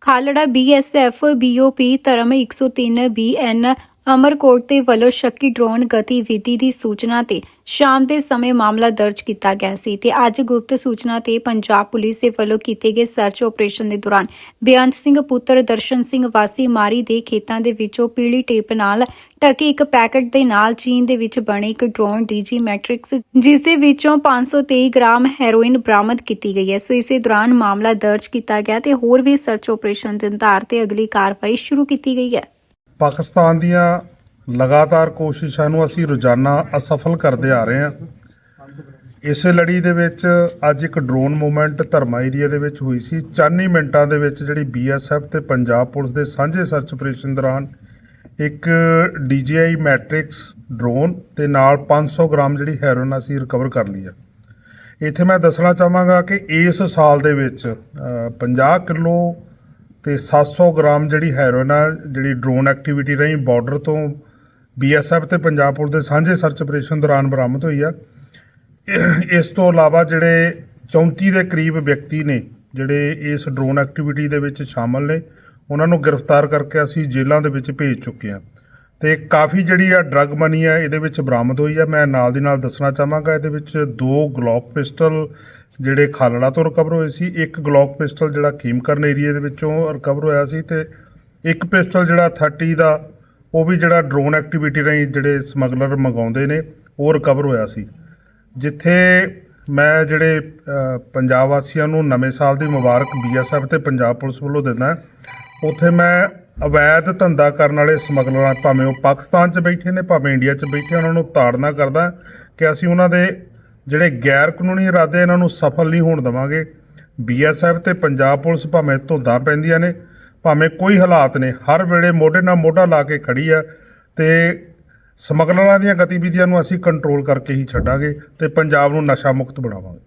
Khalra BSF ਬੀਓਪੀ ਧਰਮ 103 BN Amarkot ਦੇ ਵੱਲੋਂ ਸ਼ੱਕੀ ਡਰੋਨ ਗਤੀਵਿਧੀ ਦੀ ਸੂਚਨਾ ਤੇ ਸ਼ਾਮ ਦੇ ਸਮੇਂ ਮਾਮਲਾ ਦਰਜ ਕੀਤਾ ਗਿਆ ਸੀ ਤੇ ਅੱਜ ਗੁਪਤ ਸੂਚਨਾ ਤੇ ਪੰਜਾਬ ਪੁਲਿਸ ਦੇ ਵੱਲੋਂ ਕੀਤੇ ਗਏ ਸਰਚ ਆਪਰੇਸ਼ਨ ਦੇ ਦੌਰਾਨ ਬੇਅੰਤ ਸਿੰਘ ਪੁੱਤਰ ਦਰਸ਼ਨ ਸਿੰਘ ਵਾਸੀ ਮਾਰੀ ਦੇ ਖੇਤਾਂ ਦੇ ਵਿੱਚੋਂ ਪੀਲੀ ਟੇਪ ਨਾਲ ਢਕੇ ਇੱਕ ਪੈਕੇਟ ਦੇ ਨਾਲ ਚੀਨ ਦੇ ਵਿੱਚ ਬਣੇ ਇੱਕ ਡਰੋਨ ਡੀਜੀ ਮੈਟ੍ਰਿਕਸ, ਜਿਸ ਦੇ ਵਿੱਚੋਂ 523 ਗ੍ਰਾਮ ਹੈਰੋਇਨ ਬਰਾਮਦ ਕੀਤੀ ਗਈ ਹੈ। ਸੋ ਇਸੇ ਦੌਰਾਨ ਮਾਮਲਾ ਦਰਜ ਕੀਤਾ ਗਿਆ ਤੇ ਹੋਰ ਵੀ ਸਰਚ ਆਪਰੇਸ਼ਨ ਦੇ ਆਧਾਰ ਤੇ ਅਗਲੀ ਕਾਰਵਾਈ ਸ਼ੁਰੂ ਕੀਤੀ ਗਈ ਹੈ। ਪਾਕਿਸਤਾਨ ਦੀਆਂ ਲਗਾਤਾਰ ਕੋਸ਼ਿਸ਼ਾਂ ਨੂੰ ਅਸੀਂ ਰੋਜ਼ਾਨਾ ਅਸਫਲ ਕਰਦੇ ਆ ਰਹੇ ਹਾਂ। ਇਸੇ ਲੜੀ ਦੇ ਵਿੱਚ ਅੱਜ ਇੱਕ ਡਰੋਨ ਮੂਵਮੈਂਟ ਧਰਮਾ ਏਰੀਆ ਦੇ ਵਿੱਚ ਹੋਈ ਸੀ। ਚਾਨੀ ਮਿੰਟਾਂ ਦੇ ਵਿੱਚ ਜਿਹੜੀ ਬੀਐਸਐਫ ਤੇ ਪੰਜਾਬ ਪੁਲਿਸ ਦੇ ਸਾਂਝੇ ਸਰਚ ਆਪਰੇਸ਼ਨ ਦੌਰਾਨ ਇੱਕ DJI ਮੈਟ੍ਰਿਕਸ ਡਰੋਨ ਤੇ ਨਾਲ 500 ਗ੍ਰਾਮ ਜਿਹੜੀ ਹੈਰੋਇਨ ਅਸੀਂ ਰਿਕਵਰ ਕਰ ਲਈ ਆ। ਇੱਥੇ ਮੈਂ ਦੱਸਣਾ ਚਾਹਾਂਗਾ ਕਿ ਇਸ ਸਾਲ ਦੇ ਵਿੱਚ ਅ, 50 ਕਿਲੋ ਤੇ 700 ਗ੍ਰਾਮ ਜਿਹੜੀ ਹੈਰੋਇਨ ਆ, ਜਿਹੜੀ ਡਰੋਨ ਐਕਟੀਵਿਟੀ ਰਹੀ ਬਾਰਡਰ ਤੋਂ ਬੀਐਸਐਫ ਤੇ ਪੰਜਾਬ ਪੁਲਿਸ ਦੇ ਸਾਂਝੇ ਸਰਚ ਆਪਰੇਸ਼ਨ ਦੌਰਾਨ ਬਰਾਮਦ ਹੋਈ ਆ। ਇਸ ਤੋਂ ਇਲਾਵਾ ਜਿਹੜੇ 34 ਦੇ ਕਰੀਬ ਵਿਅਕਤੀ ਨੇ, ਜਿਹੜੇ ਇਸ ਡਰੋਨ ਐਕਟੀਵਿਟੀ ਦੇ ਵਿੱਚ ਸ਼ਾਮਲ ਨੇ, ਉਹਨਾਂ ਨੂੰ ਗ੍ਰਿਫਤਾਰ ਕਰਕੇ ਅਸੀਂ ਜੇਲ੍ਹਾਂ ਦੇ ਵਿੱਚ ਭੇਜ ਚੁੱਕੇ ਹਾਂ। ਤੇ ਕਾਫੀ ਜਿਹੜੀ ਆ ਡਰੱਗ ਮਨੀ ਆ, ਇਹਦੇ ਵਿੱਚ ਬਰਾਮਦ ਹੋਈ ਆ। ਮੈਂ ਨਾਲ ਦੀ ਨਾਲ ਦੱਸਣਾ ਚਾਹਾਂਗਾ, ਇਹਦੇ ਵਿੱਚ ਦੋ ਗਲੌਕ ਪਿਸਟਲ ਜਿਹੜੇ ਖਾਲੜਾ ਤੋਂ ਰਿਕਵਰ ਹੋਏ ਸੀ, ਇੱਕ ਗਲੌਕ ਪਿਸਟਲ ਜਿਹੜਾ ਖੀਮਕਰਨ ਏਰੀਆ ਦੇ ਵਿੱਚੋਂ ਰਿਕਵਰ ਹੋਇਆ ਸੀ ਤੇ ਇੱਕ ਪਿਸਟਲ ਜਿਹੜਾ 30 ਦਾ, ਉਹ ਵੀ ਜਿਹੜਾ ਡਰੋਨ ਐਕਟੀਵਿਟੀ ਰਾਹੀਂ ਜਿਹੜੇ ਸਮਗਲਰ ਮੰਗਾਉਂਦੇ ਨੇ, ਉਹ ਰਿਕਵਰ ਹੋਇਆ ਸੀ। ਜਿੱਥੇ ਮੈਂ ਜਿਹੜੇ ਪੰਜਾਬ ਵਾਸੀਆਂ ਨੂੰ ਨਵੇਂ ਸਾਲ ਦੀ ਮੁਬਾਰਕ ਬੀਐਸਐਫ ਤੇ ਪੰਜਾਬ ਪੁਲਿਸ ਵੱਲੋਂ ਦਿੰਦਾ ਉੱਥੇ ਮੈਂ ਅਵੈਧ ਧੰਦਾ ਕਰਨ ਵਾਲੇ ਸਮਗਲਰਾਂ ਭਾਵੇਂ ਉਹ ਪਾਕਿਸਤਾਨ 'ਚ ਬੈਠੇ ਨੇ, ਭਾਵੇਂ ਇੰਡੀਆ 'ਚ ਬੈਠੇ ਉਹਨਾਂ ਨੂੰ ਤਾੜਨਾ ਕਰਦਾ ਕਿ ਅਸੀਂ ਉਹਨਾਂ ਦੇ ਜਿਹੜੇ ਗੈਰ ਕਾਨੂੰਨੀ ਇਰਾਦੇ ਇਹਨਾਂ ਨੂੰ ਸਫਲ ਨਹੀਂ ਹੋਣ ਦੇਵਾਂਗੇ। ਬੀਐਸਐਫ ਤੇ ਪੰਜਾਬ ਪੁਲਿਸ ਭਾਵੇਂ ਧੁੰਦਾਂ ਪੈਂਦੀਆਂ ਨੇ, ਭਾਵੇਂ ਕੋਈ ਹਾਲਾਤ ਨੇ, ਹਰ ਵੇਲੇ ਮੋਢੇ ਨਾਲ ਮੋਢਾ ਲਾ ਕੇ ਖੜੀ ਆ ਤੇ ਸਮਗਲਰਾਂ ਦੀਆਂ ਗਤੀਵਿਧੀਆਂ ਨੂੰ ਅਸੀਂ ਕੰਟਰੋਲ ਕਰਕੇ ਹੀ ਛੱਡਾਂਗੇ ਤੇ ਪੰਜਾਬ ਨੂੰ ਨਸ਼ਾ ਮੁਕਤ ਬਣਾਵਾਂਗੇ।